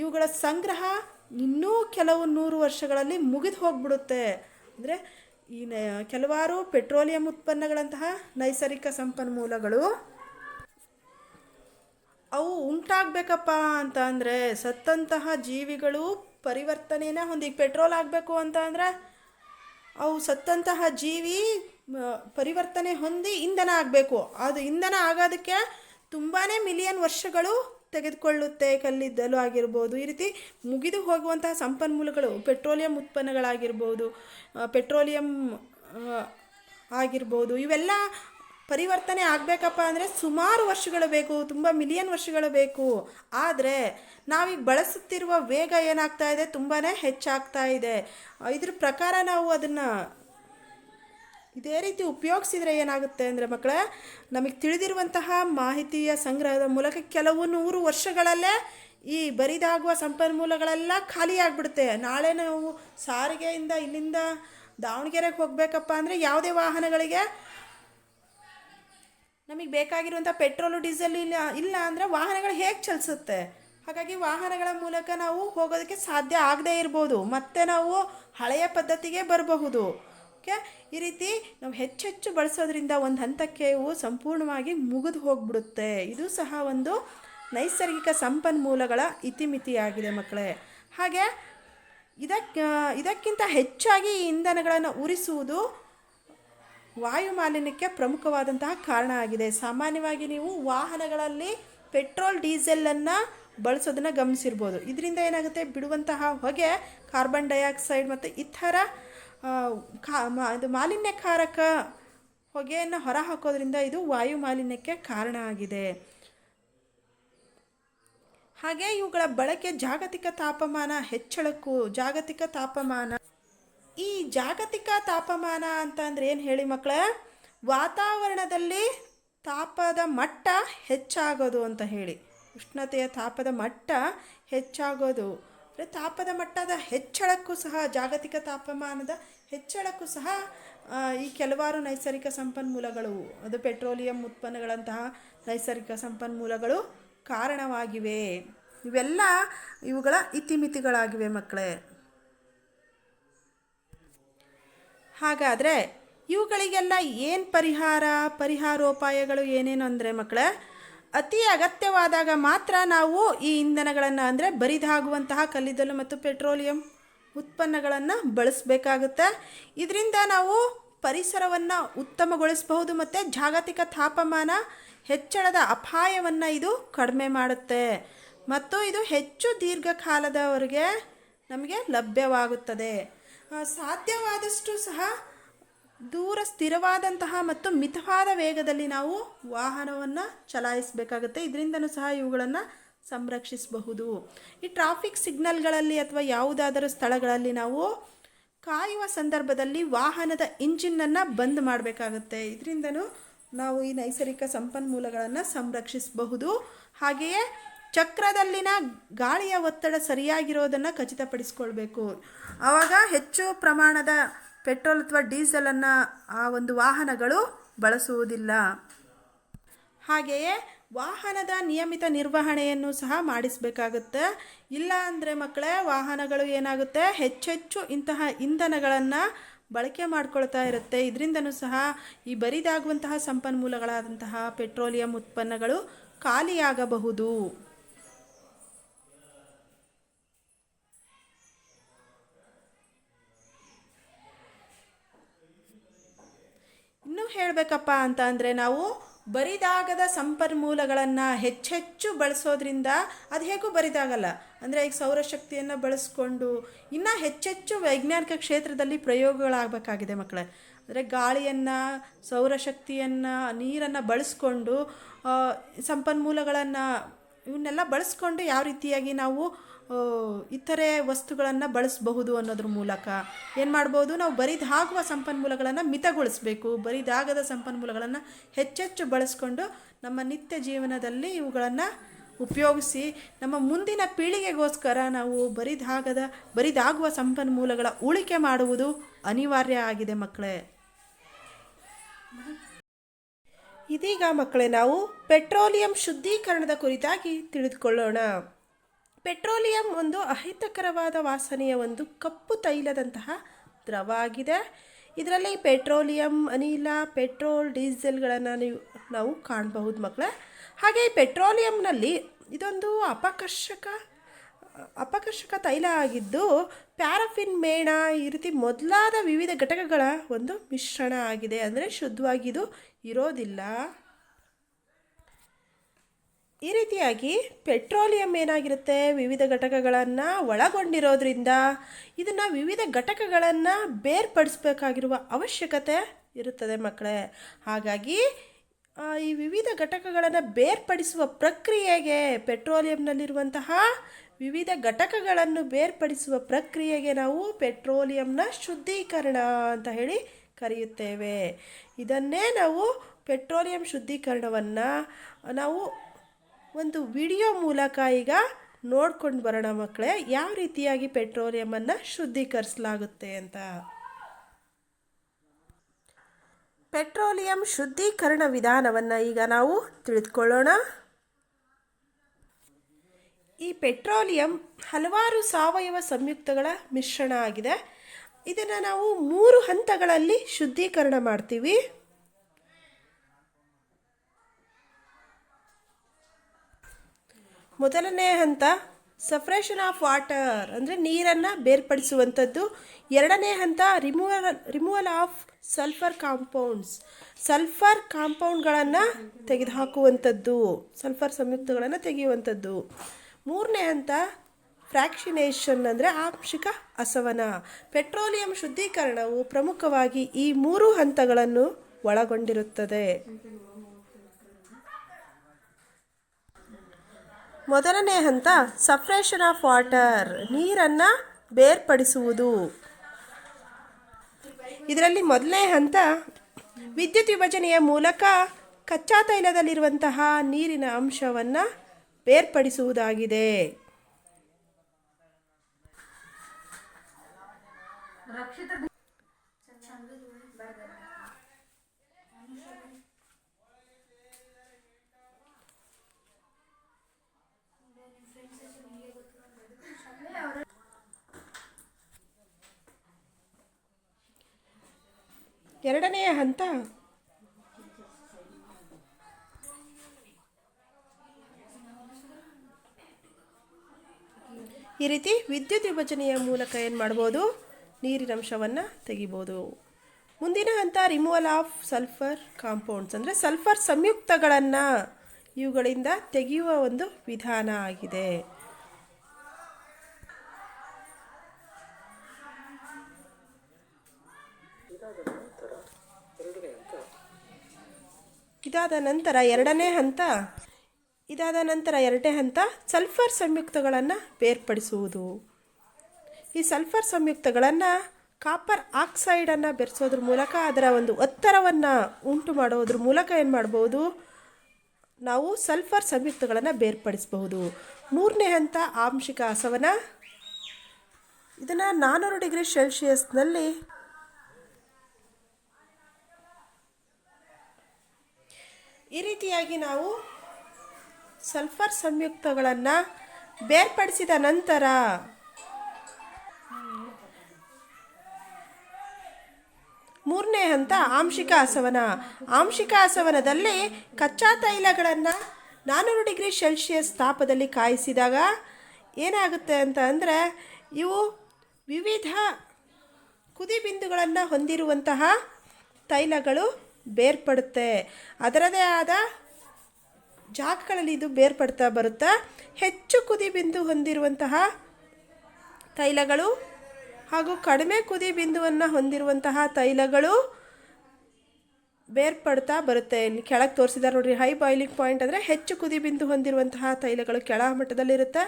ಇವುಗಳ ಸಂಗ್ರಹ ಇನ್ನೂ ಕೆಲವು ನೂರು ವರ್ಷಗಳಲ್ಲಿ ಮುಗಿದು ಹೋಗ್ಬಿಡುತ್ತೆ. ಅಂದರೆ ಈ ಕೆಲವಾರು ಪೆಟ್ರೋಲಿಯಂ ಉತ್ಪನ್ನಗಳಂತಹ ನೈಸರ್ಗಿಕ ಸಂಪನ್ಮೂಲಗಳು ಅವು ಉಂಟಾಗಬೇಕಪ್ಪ ಅಂತ ಅಂದರೆ ಸತ್ತಂತಹ ಜೀವಿಗಳು ಪರಿವರ್ತನೆನ ಹೊಂದಿ ಪೆಟ್ರೋಲ್ ಆಗಬೇಕು ಅಂತ ಅಂದರೆ ಅವು ಸತ್ತಂತಹ ಜೀವಿ ಪರಿವರ್ತನೆ ಹೊಂದಿ ಇಂಧನ ಆಗಬೇಕು ಅದು ಇಂಧನ ಆಗೋದಕ್ಕೆ ತುಂಬಾ ಮಿಲಿಯನ್ ವರ್ಷಗಳು ತೆಗೆದುಕೊಳ್ಳುತ್ತೆ ಕಲ್ಲಿದ್ದಲು ಆಗಿರ್ಬೋದು. ಈ ರೀತಿ ಮುಗಿದು ಹೋಗುವಂತಹ ಸಂಪನ್ಮೂಲಗಳು ಪೆಟ್ರೋಲಿಯಂ ಉತ್ಪನ್ನಗಳಾಗಿರ್ಬೋದು ಪೆಟ್ರೋಲಿಯಂ ಆಗಿರ್ಬೋದು. ಇವೆಲ್ಲ ಪರಿವರ್ತನೆ ಆಗಬೇಕಪ್ಪ ಅಂದರೆ ಸುಮಾರು ವರ್ಷಗಳು ಬೇಕು, ತುಂಬ ಮಿಲಿಯನ್ ವರ್ಷಗಳು ಬೇಕು. ಆದರೆ ನಾವೀಗ ಬಳಸುತ್ತಿರುವ ವೇಗ ಏನಾಗ್ತಾ ಇದೆ? ತುಂಬಾ ಹೆಚ್ಚಾಗ್ತಾ ಇದೆ. ಇದ್ರ ಪ್ರಕಾರ ನಾವು ಅದನ್ನು ಇದೇ ರೀತಿ ಉಪಯೋಗಿಸಿದರೆ ಏನಾಗುತ್ತೆ ಅಂದರೆ ಮಕ್ಕಳ, ನಮಗೆ ತಿಳಿದಿರುವಂತಹ ಮಾಹಿತಿಯ ಸಂಗ್ರಹದ ಮೂಲಕ ಕೆಲವು ನೂರು ವರ್ಷಗಳಲ್ಲೇ ಈ ಬರಿದಾಗುವ ಸಂಪನ್ಮೂಲಗಳೆಲ್ಲ ಖಾಲಿಯಾಗ್ಬಿಡುತ್ತೆ ನಾಳೆ ನಾವು ಸಾರಿಗೆಯಿಂದ ಇಲ್ಲಿಂದ ದಾವಣಗೆರೆಗೆ ಹೋಗಬೇಕಪ್ಪ ಅಂದರೆ ಯಾವುದೇ ವಾಹನಗಳಿಗೆ ನಮಗೆ ಬೇಕಾಗಿರುವಂಥ ಪೆಟ್ರೋಲು, ಡೀಸೆಲ್ ಇಲ್ಲ ಇಲ್ಲ ಅಂದರೆ ವಾಹನಗಳು ಹೇಗೆ ಚಲಿಸುತ್ತೆ? ಹಾಗಾಗಿ ವಾಹನಗಳ ಮೂಲಕ ನಾವು ಹೋಗೋದಕ್ಕೆ ಸಾಧ್ಯ ಆಗದೇ ಇರ್ಬೋದು. ಮತ್ತೆ ನಾವು ಹಳೆಯ ಪದ್ಧತಿಗೆ ಬರಬಹುದು. ಓಕೆ? ಈ ರೀತಿ ನಾವು ಹೆಚ್ಚೆಚ್ಚು ಬಳಸೋದ್ರಿಂದ ಒಂದು ಹಂತಕ್ಕೆ ಇವು ಸಂಪೂರ್ಣವಾಗಿ ಮುಗಿದು ಹೋಗ್ಬಿಡುತ್ತೆ. ಇದು ಸಹ ಒಂದು ನೈಸರ್ಗಿಕ ಸಂಪನ್ಮೂಲಗಳ ಇತಿಮಿತಿಯಾಗಿದೆ ಮಕ್ಕಳೇ. ಹಾಗೆ ಇದಕ್ಕೆ ಇದಕ್ಕಿಂತ ಹೆಚ್ಚಾಗಿ ಈ ಇಂಧನಗಳನ್ನು ಉರಿಸುವುದು ವಾಯು ಮಾಲಿನ್ಯಕ್ಕೆ ಪ್ರಮುಖವಾದಂತಹ ಕಾರಣ ಆಗಿದೆ. ಸಾಮಾನ್ಯವಾಗಿ ನೀವು ವಾಹನಗಳಲ್ಲಿ ಪೆಟ್ರೋಲ್ ಡೀಸೆಲನ್ನು ಬಳಸೋದನ್ನು ಗಮನಿಸಿರ್ಬೋದು. ಇದರಿಂದ ಏನಾಗುತ್ತೆ? ಬಿಡುವಂತಹ ಹೊಗೆ, ಕಾರ್ಬನ್ ಡೈಆಕ್ಸೈಡ್ ಮತ್ತು ಇತರ ಕಾ ಮಾಲಿನ್ಯಕಾರಕ ಹೊಗೆಯನ್ನು ಹೊರಹಾಕೋದ್ರಿಂದ ಇದು ವಾಯು ಮಾಲಿನ್ಯಕ್ಕೆ ಕಾರಣ ಆಗಿದೆ. ಹಾಗೆ ಇವುಗಳ ಬಳಕೆ ಜಾಗತಿಕ ತಾಪಮಾನ ಹೆಚ್ಚಳಕ್ಕೂ, ಜಾಗತಿಕ ತಾಪಮಾನ ಈ ಜಾಗತಿಕ ತಾಪಮಾನ ಅಂತಂದ್ರೆ ಏನು ಹೇಳಿ ಮಕ್ಕಳೇ ವಾತಾವರಣದಲ್ಲಿ ತಾಪದ ಮಟ್ಟ ಹೆಚ್ಚಾಗೋದು ಅಂತ ಹೇಳಿ. ಉಷ್ಣತೆಯ ತಾಪದ ಮಟ್ಟ ಹೆಚ್ಚಾಗೋದು. ಅಂದರೆ ತಾಪದ ಮಟ್ಟದ ಹೆಚ್ಚಳಕ್ಕೂ ಸಹ, ಜಾಗತಿಕ ತಾಪಮಾನದ ಹೆಚ್ಚಳಕ್ಕೂ ಸಹ ಈ ಕೆಲವಾರು ನೈಸರ್ಗಿಕ ಸಂಪನ್ಮೂಲಗಳು, ಅದು ಪೆಟ್ರೋಲಿಯಂ ಉತ್ಪನ್ನಗಳಂತಹ ನೈಸರ್ಗಿಕ ಸಂಪನ್ಮೂಲಗಳು ಕಾರಣವಾಗಿವೆ. ಇವೆಲ್ಲ ಇವುಗಳ ಇತಿಮಿತಿಗಳಾಗಿವೆ ಮಕ್ಕಳೇ. ಹಾಗಾದರೆ ಇವುಗಳಿಗೆಲ್ಲ ಏನು ಪರಿಹಾರ? ಪರಿಹಾರೋಪಾಯಗಳು ಏನೇನು ಅಂದರೆ ಮಕ್ಕಳೇ, ಅತಿ ಅಗತ್ಯವಾದಾಗ ಮಾತ್ರ ನಾವು ಈ ಇಂಧನಗಳನ್ನು ಅಂದರೆ ಬರಿದಾಗುವಂತಹ ಕಲ್ಲಿದ್ದಲು ಮತ್ತು ಪೆಟ್ರೋಲಿಯಂ ಉತ್ಪನ್ನಗಳನ್ನು ಬಳಸಬೇಕಾಗುತ್ತೆ. ಇದರಿಂದ ನಾವು ಪರಿಸರವನ್ನು ಉತ್ತಮಗೊಳಿಸಬಹುದು ಮತ್ತು ಜಾಗತಿಕ ತಾಪಮಾನ ಹೆಚ್ಚಳದ ಅಪಾಯವನ್ನು ಇದು ಕಡಿಮೆ ಮಾಡುತ್ತೆ. ಮತ್ತು ಇದು ಹೆಚ್ಚು ದೀರ್ಘಕಾಲದವರೆಗೆ ನಮಗೆ ಲಭ್ಯವಾಗುತ್ತದೆ. ಸಾಧ್ಯವಾದಷ್ಟು ಸಹ ದೂರ ಸ್ಥಿರವಾದಂತಹ ಮತ್ತು ಮಿತವಾದ ವೇಗದಲ್ಲಿ ನಾವು ವಾಹನವನ್ನು ಚಲಾಯಿಸಬೇಕಾಗುತ್ತೆ. ಇದರಿಂದನೂ ಸಹ ಇವುಗಳನ್ನು ಸಂರಕ್ಷಿಸಬಹುದು. ಈ ಟ್ರಾಫಿಕ್ ಸಿಗ್ನಲ್ಗಳಲ್ಲಿ ಅಥವಾ ಯಾವುದಾದರೂ ಸ್ಥಳಗಳಲ್ಲಿ ನಾವು ಕಾಯುವ ಸಂದರ್ಭದಲ್ಲಿ ವಾಹನದ ಇಂಜಿನ್ನನ್ನು ಬಂದ್ ಮಾಡಬೇಕಾಗುತ್ತೆ. ಇದರಿಂದನೂ ನಾವು ಈ ನೈಸರ್ಗಿಕ ಸಂಪನ್ಮೂಲಗಳನ್ನು ಸಂರಕ್ಷಿಸಬಹುದು. ಹಾಗೆಯೇ ಚಕ್ರದಲ್ಲಿನ ಗಾಳಿಯ ಒತ್ತಡ ಸರಿಯಾಗಿರೋದನ್ನು ಖಚಿತಪಡಿಸ್ಕೊಳ್ಬೇಕು. ಆವಾಗ ಹೆಚ್ಚು ಪ್ರಮಾಣದ ಪೆಟ್ರೋಲ್ ಅಥವಾ ಡೀಸೆಲನ್ನು ಆ ಒಂದು ವಾಹನಗಳು ಬಳಸುವುದಿಲ್ಲ. ಹಾಗೆಯೇ ವಾಹನದ ನಿಯಮಿತ ನಿರ್ವಹಣೆಯನ್ನು ಸಹ ಮಾಡಿಸಬೇಕಾಗುತ್ತೆ. ಇಲ್ಲ ಅಂದರೆ ಮಕ್ಕಳೇ, ವಾಹನಗಳು ಏನಾಗುತ್ತೆ? ಹೆಚ್ಚೆಚ್ಚು ಇಂತಹ ಇಂಧನಗಳನ್ನು ಬಳಕೆ ಮಾಡ್ಕೊಳ್ತಾ ಇರುತ್ತೆ. ಇದರಿಂದನೂ ಸಹ ಈ ಬರಿದಾಗುವಂತಹ ಸಂಪನ್ಮೂಲಗಳಾದಂತಹ ಪೆಟ್ರೋಲಿಯಂ ಉತ್ಪನ್ನಗಳು ಖಾಲಿಯಾಗಬಹುದು. ಇನ್ನೂ ಹೇಳಬೇಕಪ್ಪ ಅಂತ ಅಂದರೆ ನಾವು ಬರಿದಾಗದ ಸಂಪನ್ಮೂಲಗಳನ್ನು ಹೆಚ್ಚೆಚ್ಚು ಬಳಸೋದ್ರಿಂದ ಅದು ಹೇಗೂ ಬರಿದಾಗಲ್ಲ. ಅಂದರೆ ಈಗ ಸೌರಶಕ್ತಿಯನ್ನು ಬಳಸ್ಕೊಂಡು ಇನ್ನೂ ಹೆಚ್ಚೆಚ್ಚು ವೈಜ್ಞಾನಿಕ ಕ್ಷೇತ್ರದಲ್ಲಿ ಪ್ರಯೋಗಗಳಾಗಬೇಕಾಗಿದೆ ಮಕ್ಕಳೇ ಅಂದರೆ ಗಾಳಿಯನ್ನು, ಸೌರಶಕ್ತಿಯನ್ನು, ನೀರನ್ನು ಬಳಸ್ಕೊಂಡು ಸಂಪನ್ಮೂಲಗಳನ್ನು ಇವನ್ನೆಲ್ಲ ಬಳಸ್ಕೊಂಡು ಯಾವ ರೀತಿಯಾಗಿ ನಾವು ಇತರೆ ವಸ್ತುಗಳನ್ನು ಬಳಸಬಹುದು ಅನ್ನೋದ್ರ ಮೂಲಕ. ಏನು ಮಾಡ್ಬೋದು? ನಾವು ಬರಿದಾಗುವ ಸಂಪನ್ಮೂಲಗಳನ್ನು ಮಿತಗೊಳಿಸಬೇಕು. ಬರಿದಾಗದ ಸಂಪನ್ಮೂಲಗಳನ್ನು ಹೆಚ್ಚೆಚ್ಚು ಬಳಸ್ಕೊಂಡು ನಮ್ಮ ನಿತ್ಯ ಜೀವನದಲ್ಲಿ ಇವುಗಳನ್ನು ಉಪಯೋಗಿಸಿ ನಮ್ಮ ಮುಂದಿನ ಪೀಳಿಗೆಗೋಸ್ಕರ ನಾವು ಬರಿದಾಗದ, ಬರಿದಾಗುವ ಸಂಪನ್ಮೂಲಗಳ ಉಳಿಕೆ ಮಾಡುವುದು ಅನಿವಾರ್ಯ ಆಗಿದೆ ಮಕ್ಕಳೇ. ಇದೀಗ ಮಕ್ಕಳೇ ನಾವು ಪೆಟ್ರೋಲಿಯಂ ಶುದ್ಧೀಕರಣದ ಕುರಿತಾಗಿ ತಿಳಿದುಕೊಳ್ಳೋಣ. ಪೆಟ್ರೋಲಿಯಂ ಒಂದು ಅಹಿತಕರವಾದ ವಾಸನೆಯ ಒಂದು ಕಪ್ಪು ತೈಲದಂತಹ ದ್ರವ ಆಗಿದೆ ಇದರಲ್ಲಿ ಪೆಟ್ರೋಲಿಯಂ, ಅನಿಲ, ಪೆಟ್ರೋಲ್, ಡೀಸೆಲ್ಗಳನ್ನು ನೀವು, ನಾವು ಕಾಣಬಹುದು ಮಕ್ಕಳ ಹಾಗೆ ಪೆಟ್ರೋಲಿಯಂನಲ್ಲಿ ಇದೊಂದು ಅಪಕರ್ಷಕ ಅಪಕರ್ಷಕ ತೈಲ ಆಗಿದ್ದು, ಪ್ಯಾರಫಿನ್ ಮೇಣ ಈ ರೀತಿ ಮೊದಲಾದ ವಿವಿಧ ಘಟಕಗಳ ಒಂದು ಮಿಶ್ರಣ ಆಗಿದೆ. ಅಂದರೆ ಶುದ್ಧವಾಗಿದು ಇರೋದಿಲ್ಲ. ಈ ರೀತಿಯಾಗಿ ಪೆಟ್ರೋಲಿಯಂ ಏನಾಗಿರುತ್ತೆ? ವಿವಿಧ ಘಟಕಗಳನ್ನು ಒಳಗೊಂಡಿರೋದ್ರಿಂದ ಇದನ್ನು ವಿವಿಧ ಘಟಕಗಳನ್ನು ಬೇರ್ಪಡಿಸಬೇಕಾಗಿರುವ ಅವಶ್ಯಕತೆ ಇರುತ್ತದೆ ಮಕ್ಕಳೇ. ಹಾಗಾಗಿ ಈ ವಿವಿಧ ಘಟಕಗಳನ್ನು ಬೇರ್ಪಡಿಸುವ ಪ್ರಕ್ರಿಯೆಗೆ, ಪೆಟ್ರೋಲಿಯಂನಲ್ಲಿರುವಂತಹ ವಿವಿಧ ಘಟಕಗಳನ್ನು ಬೇರ್ಪಡಿಸುವ ಪ್ರಕ್ರಿಯೆಗೆ ನಾವು ಪೆಟ್ರೋಲಿಯಂನ ಶುದ್ಧೀಕರಣ ಅಂತ ಹೇಳಿ ಕರೆಯುತ್ತೇವೆ. ಇದನ್ನೇ ನಾವು ಪೆಟ್ರೋಲಿಯಂ ಶುದ್ಧೀಕರಣವನ್ನು ನಾವು ಒಂದು ವಿಡಿಯೋ ಮೂಲಕ ಈಗ ನೋಡ್ಕೊಂಡು ಬರೋಣ ಮಕ್ಕಳೇ, ಯಾವ ರೀತಿಯಾಗಿ ಪೆಟ್ರೋಲಿಯಮನ್ನು ಶುದ್ಧೀಕರಿಸಲಾಗುತ್ತೆ ಅಂತ. ಪೆಟ್ರೋಲಿಯಂ ಶುದ್ಧೀಕರಣ ವಿಧಾನವನ್ನು ಈಗ ನಾವು ತಿಳಿದುಕೊಳ್ಳೋಣ. ಈ ಪೆಟ್ರೋಲಿಯಂ ಹಲವಾರು ಸಾವಯವ ಸಂಯುಕ್ತಗಳ ಮಿಶ್ರಣ ಆಗಿದೆ. ಇದನ್ನು ನಾವು ಮೂರು ಹಂತಗಳಲ್ಲಿ ಶುದ್ಧೀಕರಣ ಮಾಡ್ತೀವಿ. ಮೊದಲನೇ ಹಂತ, ಸಪ್ರೇಷನ್ ಆಫ್ ವಾಟರ್ ಅಂದರೆ ನೀರನ್ನು ಬೇರ್ಪಡಿಸುವಂಥದ್ದು. ಎರಡನೇ ಹಂತ removal removal of sulphur compounds sulphur ಕಾಂಪೌಂಡ್ಗಳನ್ನು ತೆಗೆದುಹಾಕುವಂಥದ್ದು. ಸಲ್ಫರ್ ಸಂಯುಕ್ತಗಳನ್ನು ತೆಗೆಯುವಂಥದ್ದು. ಮೂರನೇ ಹಂತ ಫ್ರ್ಯಾಕ್ಷಿನೇಷನ್ ಅಂದರೆ ಆಂಶಿಕ ಅಸವನ. ಪೆಟ್ರೋಲಿಯಂ ಶುದ್ಧೀಕರಣವು ಪ್ರಮುಖವಾಗಿ ಈ ಮೂರು ಹಂತಗಳನ್ನು ಒಳಗೊಂಡಿರುತ್ತದೆ. ಮೊದಲನೇ ಹಂತ ಸಪ್ರೇಷನ್ ಆಫ್ ವಾಟರ್, ನೀರನ್ನು ಬೇರ್ಪಡಿಸುವುದು. ಇದರಲ್ಲಿ ಮೊದಲನೇ ಹಂತ, ವಿದ್ಯುತ್ ವಿಭಜನೆಯ ಮೂಲಕ ಕಚ್ಚಾ ತೈಲದಲ್ಲಿರುವಂತಹ ನೀರಿನ ಅಂಶವನ್ನು ಬೇರ್ಪಡಿಸುವುದಾಗಿದೆ. ಎರಡನೆಯ ಹಂತ. ಈ ರೀತಿ ವಿದ್ಯುತ್ ವಿಭಜನೆಯ ಮೂಲಕ ಏನು ಮಾಡ್ಬೋದು? ನೀರಿನಂಶವನ್ನು ತೆಗಿಬೋದು. ಮುಂದಿನ ಹಂತ ರಿಮೂವಲ್ ಆಫ್ ಸಲ್ಫರ್ ಕಾಂಪೌಂಡ್ಸ್ ಅಂದರೆ ಸಲ್ಫರ್ ಸಂಯುಕ್ತಗಳನ್ನು ಇವುಗಳಿಂದ ತೆಗೆಯುವ ಒಂದು ವಿಧಾನ ಆಗಿದೆ. ನಂತರ ಎರಡನೇ ಹಂತ, ಇದಾದ ನಂತರ ಎರಡನೇ ಹಂತ ಸಲ್ಫರ್ ಸಂಯುಕ್ತಗಳನ್ನು ಬೇರ್ಪಡಿಸುವುದು. ಈ ಸಲ್ಫರ್ ಸಂಯುಕ್ತಗಳನ್ನು ಕಾಪರ್ ಆಕ್ಸೈಡನ್ನು ಬೆರೆಸೋದ್ರ ಮೂಲಕ ಅದರ ಒಂದು ಒತ್ತಡವನ್ನು ಉಂಟು ಮಾಡೋದ್ರ ಮೂಲಕ ಏನು ಮಾಡ್ಬೋದು? ನಾವು ಸಲ್ಫರ್ ಸಂಯುಕ್ತಗಳನ್ನು ಬೇರ್ಪಡಿಸಬಹುದು. ಮೂರನೇ ಹಂತ ಆಂಶಿಕ ಹಸವನ ಇದನ್ನು ನಾನ್ನೂರು ಡಿಗ್ರಿ ಸೆಲ್ಸಿಯಸ್ನಲ್ಲಿ ಈ ರೀತಿಯಾಗಿ ನಾವು ಸಲ್ಫರ್ ಸಂಯುಕ್ತಗಳನ್ನು ಬೇರ್ಪಡಿಸಿದ ನಂತರ ಮೂರನೇ ಹಂತ ಆಂಶಿಕ ಹಸವನ ಆಂಶಿಕ ಹಸವನದಲ್ಲಿ ಕಚ್ಚಾ ತೈಲಗಳನ್ನು ನಾನ್ನೂರು ಡಿಗ್ರಿ ಸೆಲ್ಸಿಯಸ್ ತಾಪದಲ್ಲಿ ಕಾಯಿಸಿದಾಗ ಏನಾಗುತ್ತೆ ಅಂತ ಅಂದರೆ ಇವು ವಿವಿಧ ಕುದಿ ಬಿಂದುಗಳನ್ನು ಹೊಂದಿರುವಂತಹ ತೈಲಗಳು ಬೇರ್ಪಡುತ್ತೆ. ಅದರದೇ ಆದ ಜಾಗಗಳಲ್ಲಿ ಇದು ಬೇರ್ಪಡ್ತಾ ಬರುತ್ತಾ? ಹೆಚ್ಚು ಕುದಿ ಬಿಂದು ಹೊಂದಿರುವಂತಹ ತೈಲಗಳು ಹಾಗೂ ಕಡಿಮೆ ಕುದಿ ಬಿಂದುವನ್ನು ಹೊಂದಿರುವಂತಹ ತೈಲಗಳು ಬೇರ್ಪಡ್ತಾ ಬರುತ್ತೆ. ಇಲ್ಲಿ ಕೆಳಗೆ ತೋರಿಸಿದ್ದಾರೆ ನೋಡಿರಿ ಹೈ ಬಾಯ್ಲಿಂಗ್ ಪಾಯಿಂಟ್ ಅಂದರೆ ಹೆಚ್ಚು ಕುದಿ ಬಿಂದು ಹೊಂದಿರುವಂತಹ ತೈಲಗಳು ಕೆಳ ಮಟ್ಟದಲ್ಲಿರುತ್ತೆ.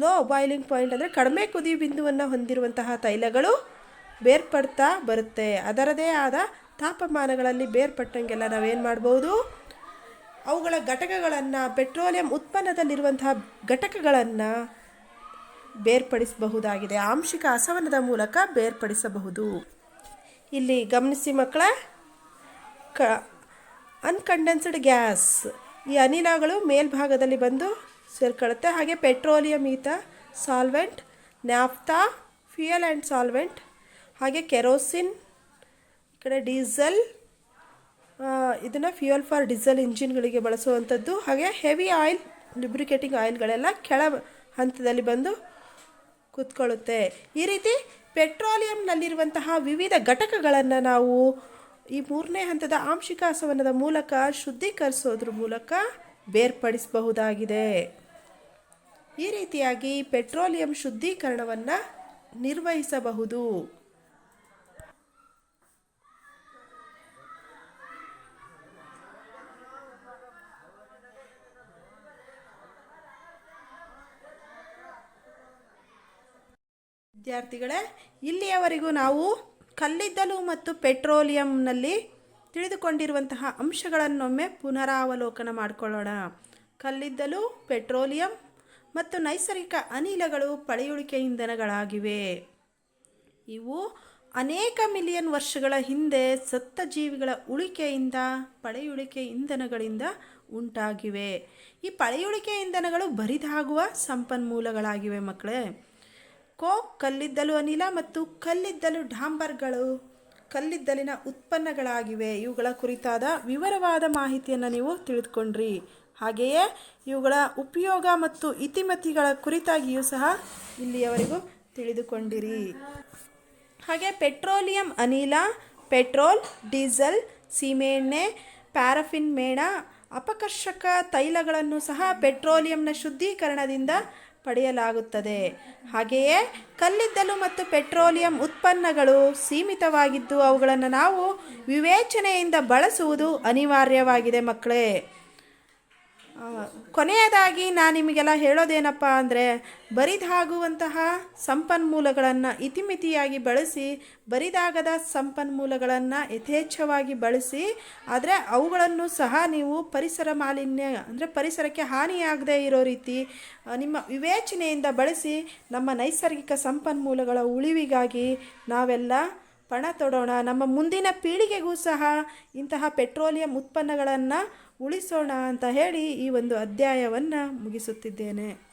ಲೋ ಬಾಯ್ಲಿಂಗ್ ಪಾಯಿಂಟ್ ಅಂದರೆ ಕಡಿಮೆ ಕುದಿ ಬಿಂದುವನ್ನು ಹೊಂದಿರುವಂತಹ ತೈಲಗಳು ಬೇರ್ಪಡ್ತಾ ಬರುತ್ತೆ. ಅದರದೇ ಆದ ತಾಪಮಾನಗಳಲ್ಲಿ ಬೇರ್ಪಟ್ಟಂಗೆಲ್ಲ ನಾವೇನು ಮಾಡ್ಬೋದು? ಅವುಗಳ ಘಟಕಗಳನ್ನು ಪೆಟ್ರೋಲಿಯಂ ಉತ್ಪನ್ನದಲ್ಲಿರುವಂತಹ ಘಟಕಗಳನ್ನು ಬೇರ್ಪಡಿಸಬಹುದಾಗಿದೆ. ಆಂಶಿಕ ಅಸವನದ ಮೂಲಕ ಬೇರ್ಪಡಿಸಬಹುದು. ಇಲ್ಲಿ ಗಮನಿಸಿ ಮಕ್ಕಳ, ಕ, ಅನ್ಕಂಡೆನ್ಸ್ಡ್ ಗ್ಯಾಸ್. ಈ ಅನಿಲಗಳು ಮೇಲ್ಭಾಗದಲ್ಲಿ ಬಂದು ಸೇರ್ಕೊಳ್ಳುತ್ತೆ. ಹಾಗೆ ಪೆಟ್ರೋಲಿಯಂ, ಈತ, solvent, naphtha, fuel and solvent, ಹಾಗೆ ಕೆರೋಸಿನ್ ಕಡೆ ಡೀಸೆಲ್ ಇದನ್ನು ಫ್ಯೂಯಲ್ ಫಾರ್ ಡೀಸೆಲ್ ಇಂಜಿನ್ಗಳಿಗೆ ಬಳಸುವಂಥದ್ದು. ಹಾಗೆ ಹೆವಿ ಆಯಿಲ್ ಲಿಬ್ರಿಕೇಟಿಂಗ್ ಆಯಿಲ್ಗಳೆಲ್ಲ ಕೆಳ ಹಂತದಲ್ಲಿ ಬಂದು ಕೂತ್ಕೊಳ್ಳುತ್ತೆ. ಈ ರೀತಿ ಪೆಟ್ರೋಲಿಯಂನಲ್ಲಿರುವಂತಹ ವಿವಿಧ ಘಟಕಗಳನ್ನು ನಾವು ಈ ಮೂರನೇ ಹಂತದ ಆಂಶಿಕ ಆಸವನದ ಮೂಲಕ ಶುದ್ಧೀಕರಿಸೋದ್ರ ಮೂಲಕ ಬೇರ್ಪಡಿಸಬಹುದಾಗಿದೆ. ಈ ರೀತಿಯಾಗಿ ಪೆಟ್ರೋಲಿಯಂ ಶುದ್ಧೀಕರಣವನ್ನು ನಿರ್ವಹಿಸಬಹುದು. ವಿದ್ಯಾರ್ಥಿಗಳೇ, ಇಲ್ಲಿಯವರೆಗೂ ನಾವು ಕಲ್ಲಿದ್ದಲು ಮತ್ತು ಪೆಟ್ರೋಲಿಯಂನಲ್ಲಿ ತಿಳಿದುಕೊಂಡಿರುವಂತಹ ಅಂಶಗಳನ್ನೊಮ್ಮೆ ಪುನರಾವಲೋಕನ ಮಾಡಿಕೊಳ್ಳೋಣ. ಕಲ್ಲಿದ್ದಲು, ಪೆಟ್ರೋಲಿಯಂ ಮತ್ತು ನೈಸರ್ಗಿಕ ಅನಿಲಗಳು ಪಳೆಯುಳಿಕೆ ಇಂಧನಗಳಾಗಿವೆ. ಇವು ಅನೇಕ ಮಿಲಿಯನ್ ವರ್ಷಗಳ ಹಿಂದೆ ಸತ್ತ ಜೀವಿಗಳ ಉಳಿಕೆಯಿಂದ, ಪಳೆಯುಳಿಕೆ ಇಂಧನಗಳಿಂದ ಉಂಟಾಗಿವೆ. ಈ ಪಳೆಯುಳಿಕೆ ಇಂಧನಗಳು ಬರಿದಾಗುವ ಸಂಪನ್ಮೂಲಗಳಾಗಿವೆ ಮಕ್ಕಳೇ. ಕೋಕ್ ಕಲ್ಲಿದ್ದಲು ಅನಿಲ ಮತ್ತು ಕಲ್ಲಿದ್ದಲು ಡಾಂಬರ್ಗಳು ಕಲ್ಲಿದ್ದಲಿನ ಉತ್ಪನ್ನಗಳಾಗಿವೆ. ಇವುಗಳ ಕುರಿತಾದ ವಿವರವಾದ ಮಾಹಿತಿಯನ್ನು ನೀವು ತಿಳಿದುಕೊಂಡ್ರಿ. ಹಾಗೆಯೇ ಇವುಗಳ ಉಪಯೋಗ ಮತ್ತು ಇತಿಮತಿಗಳ ಕುರಿತಾಗಿಯೂ ಸಹ ಇಲ್ಲಿಯವರೆಗೂ ತಿಳಿದುಕೊಂಡಿರಿ. ಹಾಗೆ ಪೆಟ್ರೋಲಿಯಂ ಅನಿಲ, ಪೆಟ್ರೋಲ್, ಡೀಸೆಲ್, ಸೀಮೆಎಣ್ಣೆ, ಪ್ಯಾರಫಿನ್ ಮೇಣ, ಅಪಕರ್ಷಕ ತೈಲಗಳನ್ನು ಸಹ ಪೆಟ್ರೋಲಿಯಂನ ಶುದ್ಧೀಕರಣದಿಂದ ಪಡೆಯಲಾಗುತ್ತದೆ. ಹಾಗೆಯೇ ಕಲ್ಲಿದ್ದಲು ಮತ್ತು ಪೆಟ್ರೋಲಿಯಂ ಉತ್ಪನ್ನಗಳು ಸೀಮಿತವಾಗಿದ್ದು ಅವುಗಳನ್ನು ನಾವು ವಿವೇಚನೆಯಿಂದ ಬಳಸುವುದು ಅನಿವಾರ್ಯವಾಗಿದೆ ಮಕ್ಕಳೇ. ಕೊನೆಯದಾಗಿ ನಾನು ನಿಮಗೆಲ್ಲ ಹೇಳೋದೇನಪ್ಪ ಅಂದರೆ, ಬರಿದಾಗುವಂತಹ ಸಂಪನ್ಮೂಲಗಳನ್ನು ಇತಿಮಿತಿಯಾಗಿ ಬಳಸಿ, ಬರಿದಾಗದ ಸಂಪನ್ಮೂಲಗಳನ್ನು ಯಥೇಚ್ಛವಾಗಿ ಬಳಸಿ, ಆದರೆ ಅವುಗಳನ್ನು ಸಹ ನೀವು ಪರಿಸರ ಮಾಲಿನ್ಯ, ಅಂದರೆ ಪರಿಸರಕ್ಕೆ ಹಾನಿಯಾಗದೇ ಇರೋ ರೀತಿ ನಿಮ್ಮ ವಿವೇಚನೆಯಿಂದ ಬಳಸಿ, ನಮ್ಮ ನೈಸರ್ಗಿಕ ಸಂಪನ್ಮೂಲಗಳ ಉಳಿವಿಗಾಗಿ ನಾವೆಲ್ಲ ಪಣ ತೊಡೋಣ. ನಮ್ಮ ಮುಂದಿನ ಪೀಳಿಗೆಗೂ ಸಹ ಇಂತಹ ಪೆಟ್ರೋಲಿಯಂ ಉತ್ಪನ್ನಗಳನ್ನು ಉಳಿಸೋಣ ಅಂತ ಹೇಳಿ ಈ ಒಂದು ಅಧ್ಯಾಯವನ್ನು ಮುಗಿಸುತ್ತಿದ್ದೇನೆ.